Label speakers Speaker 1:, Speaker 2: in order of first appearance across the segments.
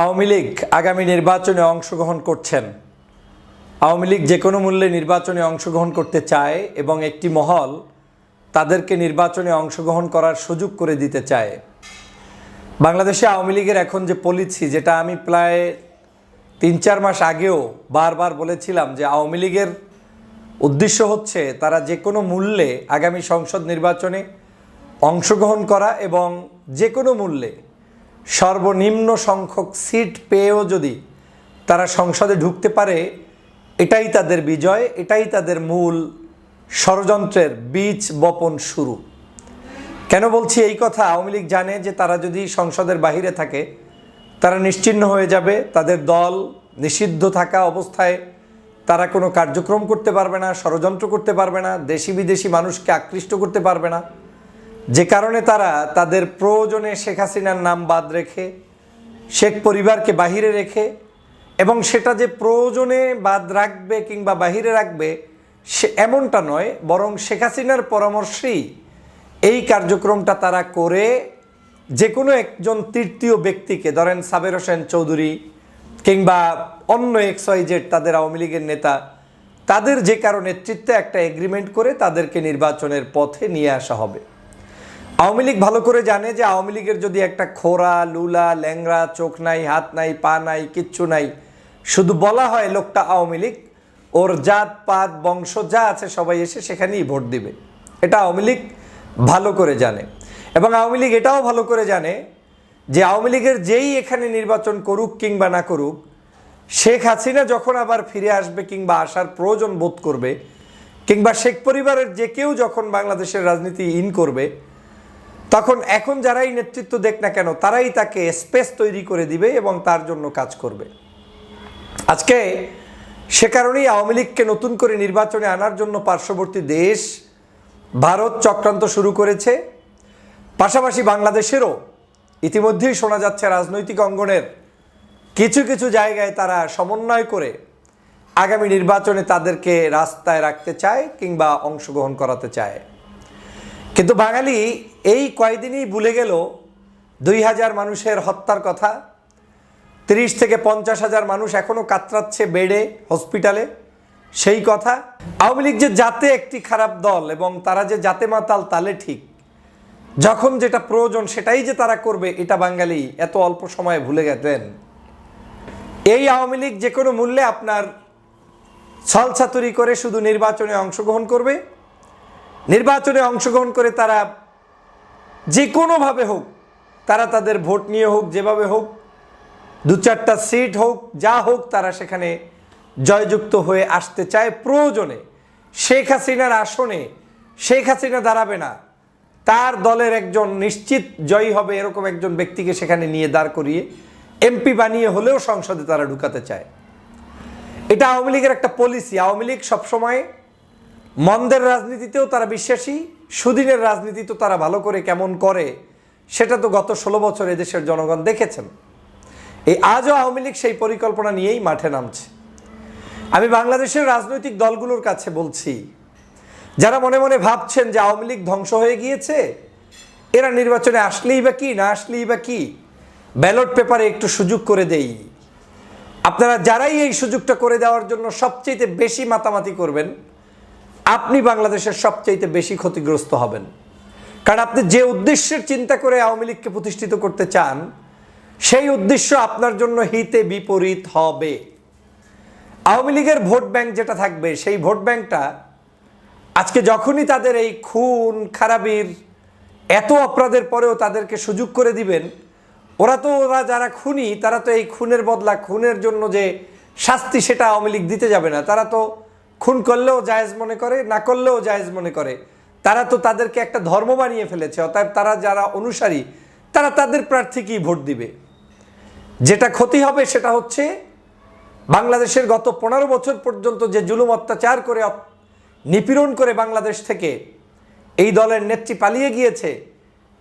Speaker 1: আওয়ামী লীগ আগামী নির্বাচনে অংশগ্রহণ করছেন। আওয়ামী লীগ যে কোনো মূল্যে নির্বাচনে অংশগ্রহণ করতে চায় এবং একটি মহল তাদেরকে নির্বাচনে অংশগ্রহণ করার সুযোগ করে দিতে চায়। বাংলাদেশে আওয়ামী লীগের এখন যে পলিসি যেটা আমি প্রায় তিন চার মাস আগেও বারবার বলেছিলাম যে আওয়ামী লীগের উদ্দেশ্য হচ্ছে তারা যে কোনো মূল্যে আগামী সংসদ নির্বাচনে অংশগ্রহণ করা এবং যে কোনো মূল্যে সর্বনিম্ন সংখ্যক সিট পেয়েও যদি তারা সংসদে ঢুকতে পারে, এটাই তাদের বিজয়, এটাই তাদের মূল ষড়যন্ত্রের বীজ বপন শুরু। কেন বলছি এই কথা? আওয়ামী লীগ জানে যে তারা যদি সংসদের বাহিরে থাকে, তারা নিশ্চিহ্ন হয়ে যাবে, তাদের দল নিষিদ্ধ থাকা অবস্থায় তারা কোনো কার্যক্রম করতে পারবে না, ষড়যন্ত্র করতে পারবে না দেশি বিদেশি মানুষকে আকৃষ্ট করতে পারবে না। যে কারণে তারা তাদের প্রয়োজনে শেখ হাসিনার নাম বাদ রেখে, শেখ পরিবারকে বাহিরে রেখে এবং সেটা যে প্রয়োজনে বাদ রাখবে কিংবা বাহিরে রাখবে, সে এমনটা নয়, বরং শেখ হাসিনার পরামর্শেই এই কার্যক্রমটা তারা করে যে কোনো একজন তৃতীয় ব্যক্তিকে, ধরেন সাবের হোসেন চৌধুরী কিংবা অন্য এক্স ওয়াই জেড তাদের আওয়ামী লীগের নেতা, তাদের যে কারণে নেতৃত্বে একটা এগ্রিমেন্ট করে তাদেরকে নির্বাচনের পথে নিয়ে আসা হবে। আওয়ামী লীগ ভালো করে জানে যে আওয়ামী লীগের যদি একটা খোরা, লুলা ল্যাংরা চোখ নাই, হাত নাই, পা নাই, কিচ্ছু নাই, শুধু বলা হয় লোকটা আওয়ামী লীগ, ওর জাত, পাত, বংশ যা আছে সবাই এসে সেখানেই ভোট দিবে। এটা আওয়ামী লীগ ভালো করে জানে। এবং আওয়ামী লীগ এটাও ভালো করে জানে যে আওয়ামী লীগের যেই এখানে নির্বাচন করুক কিংবা না করুক, শেখ হাসিনা যখন আবার ফিরে আসবে কিংবা আসার প্রয়োজন বোধ করবে, কিংবা শেখ পরিবারের যে কেউ যখন বাংলাদেশের রাজনীতি ইন করবে তখন এখন যারাই নেতৃত্ব দেখ না কেন, তারাই তাকে স্পেস তৈরি করে দিবে এবং তার জন্য কাজ করবে। আজকে সে কারণেই আওয়ামী লীগকে নতুন করে নির্বাচনে আনার জন্য পার্শ্ববর্তী দেশ ভারত চক্রান্ত শুরু করেছে। পাশাপাশি বাংলাদেশেরও ইতিমধ্যেই শোনা যাচ্ছে রাজনৈতিক অঙ্গনের কিছু কিছু জায়গায় তারা সমন্বয় করে আগামী নির্বাচনে তাদেরকে রাস্তায় রাখতে চায় কিংবা অংশগ্রহণ করাতে চায়। কিন্তু বাঙালি এই কয়দিনই ভুলে গেল দুই হাজার মানুষের হত্যার কথা। তিরিশ থেকে পঞ্চাশ হাজার মানুষ এখনও কাতরাচ্ছে বেডে, হসপিটালে। সেই কথা। আওয়ামী লীগ যে জাতে একটি খারাপ দল এবং তারা যে জাতে মাতাল, তালে ঠিক। যখন যেটা প্রয়োজন সেটাই যে তারা করবে, এটা বাঙালি এত অল্প সময়ে ভুলে গেলেন এই আওয়ামী লীগ যে কোনো মূল্যে আপনার ছলছাতুরি করে শুধু নির্বাচনে অংশগ্রহণ করবে। নির্বাচনে অংশগ্রহণ করে তারা যে কোনোভাবে হোক, তারা তাদের ভোট নিয়ে হোক, যেভাবে হোক, দু চারটা সিট হোক, যা হোক, তারা সেখানে জয়যুক্ত হয়ে আসতে চায় প্রয়োজনে। শেখ হাসিনার আসনে, শেখ হাসিনা দাঁড়াবে না। তার দলের একজন নিশ্চিত জয়ী হবে এরকম একজন ব্যক্তিকে সেখানে নিয়ে দাঁড় করিয়ে, এমপি বানিয়ে হলেও সংসদে তারা ঢুকাতে চায়। এটা আওয়ামী লীগের একটা পলিসি আওয়ামী লীগ সবসময় মন্দের রাজনীতিতেও তারা বিশ্বাসী। সুদিনের রাজনীতি তো তারা ভালো করে কেমন করে, সেটা তো গত ষোলো বছর এদেশের জনগণ দেখেছেন। এই আজও আওয়ামী লীগ সেই পরিকল্পনা নিয়েই মাঠে নামছে। আমি বাংলাদেশের রাজনৈতিক দলগুলোর কাছে বলছি, যারা মনে মনে ভাবছেন যে আওয়ামী লীগ ধ্বংস হয়ে গিয়েছে, এরা নির্বাচনে আসলেই বা কি, না আসলেই বা কি, ব্যালট পেপারে একটু সুযোগ করে দেই। আপনারা যারাই এই সুযোগটা করে দেওয়ার জন্য সবচেয়ে বেশি মাতামাতি করবেন আপনি বাংলাদেশের সবচাইতে বেশি ক্ষতিগ্রস্ত হবেন। কারণ আপনি যে উদ্দেশ্যের চিন্তা করে আওয়ামী লীগকে প্রতিষ্ঠিত করতে চান, সেই উদ্দেশ্য আপনার জন্য হিতে বিপরীত হবে। আওয়ামী লীগের ভোট ব্যাংক যেটা থাকবে, সেই ভোট ব্যাংকটা আজকে যখনই তাদের এই খুন, খারাপির এত অপরাধের পরেও তাদেরকে সুযোগ করে দিবেন, ওরা তো ওরা যারা খুনি, তারা তো এই খুনের বদলা, খুনের জন্য যে শাস্তি সেটা আওয়ামী লীগ দিতে যাবে না। তারা তো খুন করলেও জায়েজ মনে করে, না করলেও জায়েজ মনে করে। তারা তো তাদেরকে একটা ধর্ম বানিয়ে ফেলেছে, অতএব তারা যারা অনুসারী, তারা তাদের প্রার্থীকেই ভোট দিবে। যেটা ক্ষতি হবে সেটা হচ্ছে, বাংলাদেশের গত পনেরো বছর পর্যন্ত যে জুলুম অত্যাচার করে নিপীড়ন করে বাংলাদেশ থেকে এই দলের নেত্রী পালিয়ে গিয়েছে,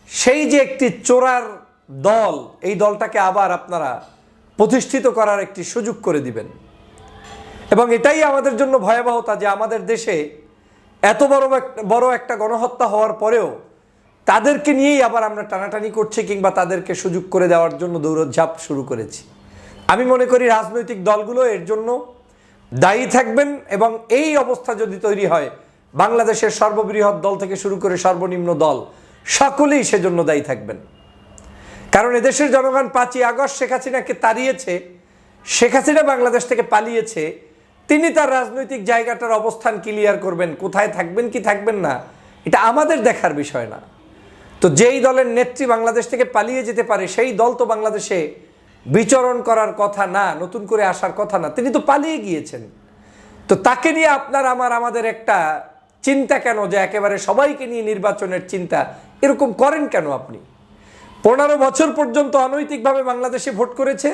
Speaker 1: সেই যে একটি চোরার দল, এই দলটাকে আবার আপনারা প্রতিষ্ঠিত করার একটি সুযোগ করে দিবেন। এবং এটাই আমাদের জন্য ভয়াবহতা যে আমাদের দেশে এত বড় বড় একটা গণহত্যা হওয়ার পরেও তাদেরকে নিয়েই আবার আমরা টানাটানি করছি কিংবা তাদেরকে সুযোগ করে দেওয়ার জন্য দৌড়ঝাঁপ শুরু করেছি। আমি মনে করি রাজনৈতিক দলগুলো এর জন্য দায়ী থাকবেন এবং এই অবস্থা যদি তৈরি হয়, বাংলাদেশের সর্ববৃহৎ দল থেকে শুরু করে সর্বনিম্ন দল, সকলেই সেজন্য দায়ী থাকবেন। কারণ এদেশের জনগণ পাঁচই আগস্ট শেখ হাসিনাকে তাড়িয়েছে, শেখ হাসিনা বাংলাদেশ থেকে পালিয়েছে তিনি তার রাজনৈতিক জায়গাটার অবস্থান ক্লিয়ার করবেন, কোথায় থাকবেন, কি থাকবেন না, এটা আমাদের দেখার বিষয় না। তো যেই দলের নেত্রী বাংলাদেশ থেকে পালিয়ে যেতে পারে, সেই দল তো বাংলাদেশে বিচরণ করার কথা না, নতুন করে আসার কথা না, তিনি তো পালিয়ে গিয়েছেন। তো তাকে নিয়ে আপনার, আমার, আমাদের একটা চিন্তা কেন যে একেবারে সবাইকে নিয়ে নির্বাচনের চিন্তা, এরকম করেন কেন আপনি? পনেরো বছর পর্যন্ত অনৈতিকভাবে বাংলাদেশে ভোট করেছে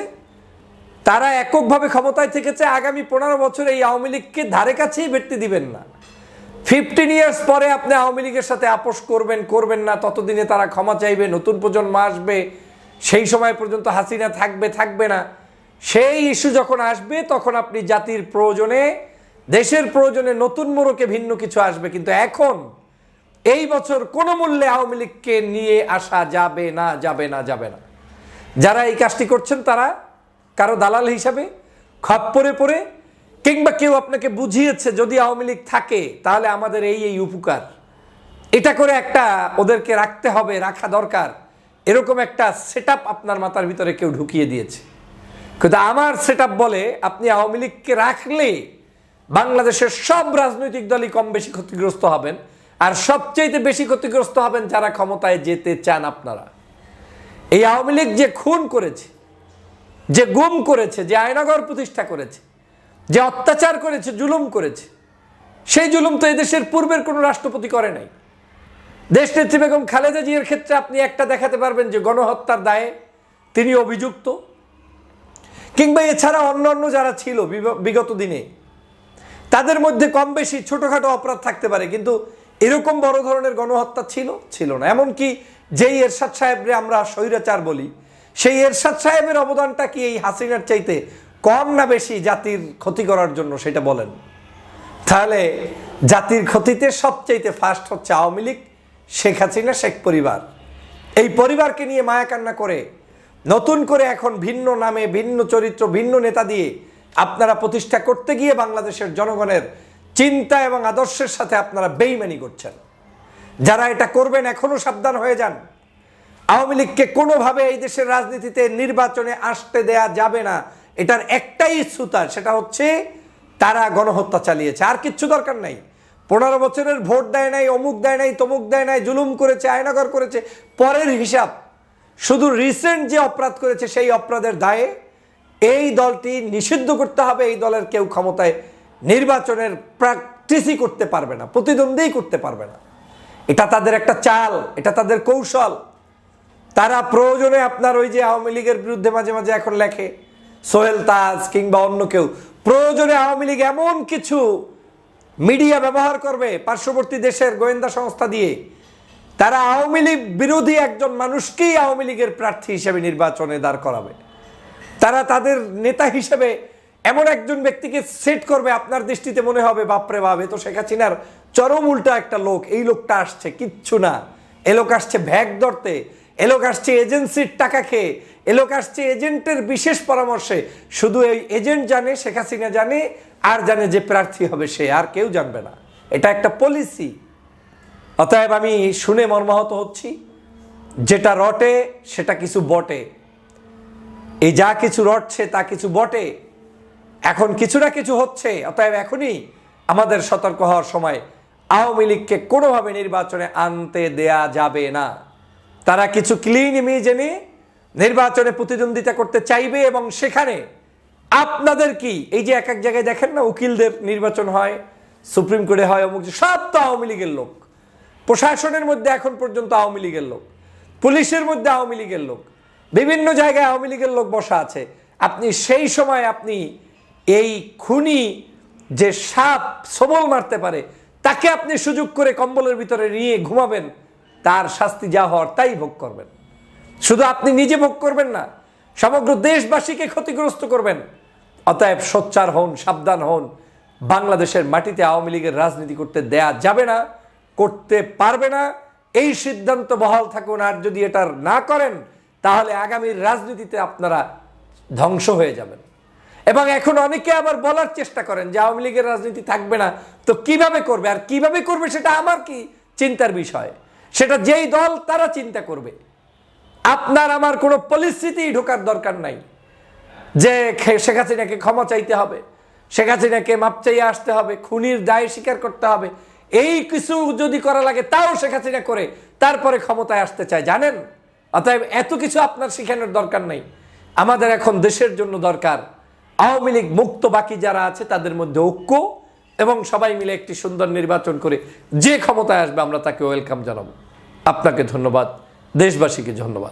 Speaker 1: তারা এককভাবে ক্ষমতায় থেকেছে, আগামী পনেরো বছর এই আওয়ামী লীগকে ধারে কাছেই ভেটতে দিবেন না। ফিফটিন ইয়ার্স পরে আপনি আওয়ামী লীগের সাথে আপোষ করবেন করবেন না, ততদিনে তারা ক্ষমা চাইবে, নতুন প্রজন্ম আসবে, সেই সময় পর্যন্ত হাসিনা থাকবে থাকবে না। সেই ইস্যু যখন আসবে, তখন আপনি জাতির প্রয়োজনে, দেশের প্রয়োজনে নতুন মোড়কে ভিন্ন কিছু আসবে। কিন্তু এখন এই বছর কোনো মূল্যে আওয়ামী লীগকে নিয়ে আসা যাবে না যাবে না যাবে না। যারা এই কাজটি করছেন তারা কারও দালাল হিসাবে খপ্পরে পড়ে কিংবা কেউ আপনাকে বুঝিয়েছে যদি আওয়ামী লীগ থাকে, তাহলে আমাদের এই এই উপকার। এটা করে একটা ওদেরকে রাখতে হবে, রাখা দরকার। এরকম একটা সেট আপনার মাথার ভিতরে কেউ ঢুকিয়ে দিয়েছে। কিন্তু আমার সেট বলে, আপনি আওয়ামী লীগকে রাখলে বাংলাদেশের সব রাজনৈতিক দলই কম বেশি ক্ষতিগ্রস্ত হবেন, আর সবচেয়ে বেশি ক্ষতিগ্রস্ত হবেন যারা ক্ষমতায় যেতে চান আপনারা। এই আওয়ামী লীগ যে খুন করেছে যে গুম করেছে, যে আয়নাগর প্রতিষ্ঠা করেছে, যে অত্যাচার করেছে, জুলুম করেছে, সেই জুলুম তো এদেশের পূর্বের কোনো রাষ্ট্রপতি করে নাই। দেশনেত্রী বেগম খালেদা জিয়ার ক্ষেত্রে আপনি একটা দেখাতে পারবেন যে গণহত্যার দায়ে তিনি অভিযুক্ত, কিংবা এছাড়া অন্য অন্য যারা ছিল বিগ- বিগত দিনে, তাদের মধ্যে কম বেশি ছোটোখাটো অপরাধ থাকতে পারে, কিন্তু এরকম বড় ধরনের গণহত্যা ছিল ছিল না। এমনকি যেই এরশাদ সাহেবরে আমরা স্বৈরাচার বলি সেই এরশাদ সাহেবের অবদানটা কি এই হাসিনার চাইতে কম না বেশি জাতির ক্ষতি করার জন্য সেটা বলেন? তাহলে জাতির ক্ষতিতে সবচাইতে ফার্স্ট হচ্ছে আওয়ামী লীগ, শেখ হাসিনা, শেখ পরিবার। এই পরিবারকে নিয়ে মায়াকান্না করে, নতুন করে এখন ভিন্ন নামে, ভিন্ন চরিত্র, ভিন্ন নেতা দিয়ে আপনারা প্রতিষ্ঠা করতে গিয়ে বাংলাদেশের জনগণের চিন্তা এবং আদর্শের সাথে আপনারা বেইমানি করছেন। যারা এটা করবেন এখনও সাবধান হয়ে যান। আওয়ামী লীগকে কোনোভাবে এই দেশের রাজনীতিতে নির্বাচনে আসতে দেয়া যাবে না, এটার একটাই সুতার সেটা হচ্ছে তারা গণহত্যা চালিয়েছে। আর কিচ্ছু দরকার নাই। পনেরো বছরের ভোট দেয় নাই, অমুক দেয় নাই, তমুক দেয় নাই, জুলুম করেছে, আয়নাগর করেছে, পরের হিসাব। শুধু রিসেন্ট যে অপরাধ করেছে, সেই অপরাধের দায়ে এই দলটি নিষিদ্ধ করতে হবে, এই দলের কেউ ক্ষমতায় নির্বাচনের প্র্যাকটিসই করতে পারবে না প্রতিদ্বন্দ্বী করতে পারবে না। এটা তাদের একটা চাল, এটা তাদের কৌশল। তারা প্রয়োজনে আপনার ওই যে আওয়ামী লীগের বিরুদ্ধে মাঝে মাঝে এখন লেখে, সোহেল তাজ কিংবা অন্য কেউ। প্রয়োজনে আওয়ামী লীগ এমন কিছু মিডিয়া ব্যবহার করবে পার্শ্ববর্তী দেশের গোয়েন্দা সংস্থা দিয়ে। তারা আওয়ামী লীগ বিরোধী একজন মানুষকেই আওয়ামী লীগের প্রার্থী হিসেবে নির্বাচনে দাঁড় করাবে। তারা তাদের নেতা হিসেবে এমন একজন ব্যক্তিকে সেট করবে, আপনার দৃষ্টিতে মনে হবে, বাপরে বাপ তো শেখ হাসিনার চরম উল্টা একটা লোক, এই লোকটা আসছে, কিচ্ছু না। এ লোক আসছে ভ্যাগ ধরতে। এ লোক আসছে এজেন্সির টাকা খেয়ে। এ লোক আসছে এজেন্টের বিশেষ পরামর্শে। শুধু এই এজেন্ট জানে, শেখ হাসিনা জানে, আর জানে যে প্রার্থী হবে সে, আর কেউ জানবে না। এটা একটা পলিসি অতএব আমি শুনে মর্মাহত হচ্ছি। যেটা রটে, সেটা কিছু বটে। এই যা কিছু রটছে, তা কিছু বটে। এখন কিছু না কিছু হচ্ছে। অতএব এখনই আমাদের সতর্ক হওয়ার সময় আওয়ামী লীগকে কোনোভাবে নির্বাচনে আনতে দেয়া যাবে না। তারা কিছু ক্লিন ইমেজ এনে নির্বাচনে প্রতিদ্বন্দ্বিতা করতে চাইবে এবং সেখানে আপনাদের কি? এই যে এক এক জায়গায় দেখেন না, উকিলদের নির্বাচন হয়, সুপ্রিম কোর্টে হয়, অমুক সব তো আওয়ামী লীগের লোক। প্রশাসনের মধ্যে এখন পর্যন্ত আওয়ামী লীগের লোক। পুলিশের মধ্যে আওয়ামী লীগের লোক। বিভিন্ন জায়গায় আওয়ামী লীগের লোক বসা আছে। আপনি সেই সময় আপনি এই খুনি যে সাপ, সবল মারতে পারে, তাকে আপনি সুযোগ করে কম্বলের ভিতরে নিয়ে ঘুমাবেন। তার শাস্তি যা হওয়ার তাই ভোগ করবেন। শুধু আপনি নিজে ভোগ করবেন না, সমগ্র দেশবাসীকে ক্ষতিগ্রস্ত করবেন। অতএব সোচ্চার হন, সাবধান হন। বাংলাদেশের মাটিতে আওয়ামী লীগের রাজনীতি করতে দেয়া যাবে না, করতে পারবে না। এই সিদ্ধান্ত বহাল থাকুন, আর যদি এটার না করেন, তাহলে আগামীর রাজনীতিতে আপনারা ধ্বংস হয়ে যাবেন। এবং এখন অনেকে আবার বলার চেষ্টা করেন যে আওয়ামী লীগের রাজনীতি থাকবে না, তো কীভাবে করবে? আর কীভাবে করবে সেটা আমার কি চিন্তার বিষয়? সেটা যেই দল, তারা চিন্তা করবে। আপনার আমার কোনো পরিস্থিতি ঢোকার দরকার নাই। যে শেখ হাসিনাকে ক্ষমা চাইতে হবে, শেখ হাসিনাকে মাপ চাইয়ে আসতে হবে, খুনির দায় স্বীকার করতে হবে, এই কিছু যদি করা লাগে, তাও শেখ হাসিনা করে, তারপরে ক্ষমতায় আসতে চায়, জানেন? অতএব এত কিছু আপনার শিখানোর দরকার নেই। আমাদের এখন দেশের জন্য দরকার আওয়ামী লীগ মুক্ত বাকি যারা আছে, তাদের মধ্যে ঐক্য এবং সবাই মিলে একটি সুন্দর নির্বাচন করে যে ক্ষমতায় আসবে আমরা তাকে ওয়েলকাম জানাব। আপনাকে ধন্যবাদ, দেশবাসীকে ধন্যবাদ।